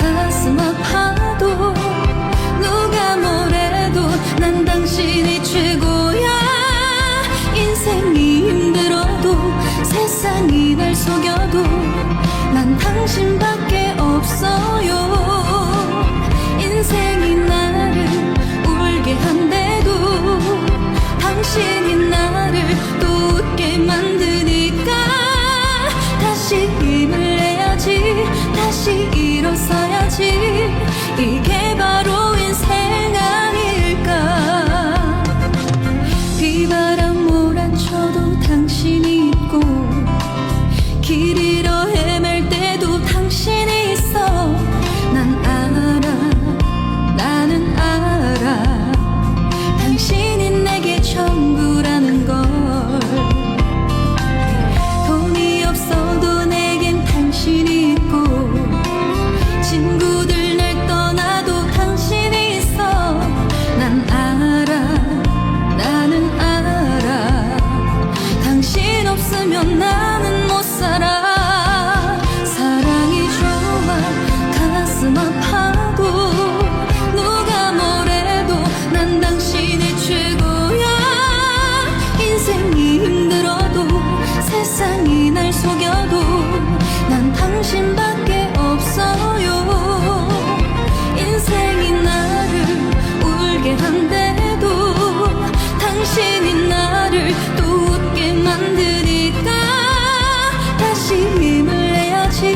가슴 아파도 누가 뭐래도 난 당신이 최고야. 인생이 힘들어도 세상이 날 속여도 난 당신밖에 없어요 끝까지 이게 바로 인생 아닐까? 비바람 몰아쳐도 당신이 있고 길 잃어 당신밖에 없어요. 인생이 나를 울게 한데도 당신이 나를 또 웃게 만드니 다시 힘을 내야지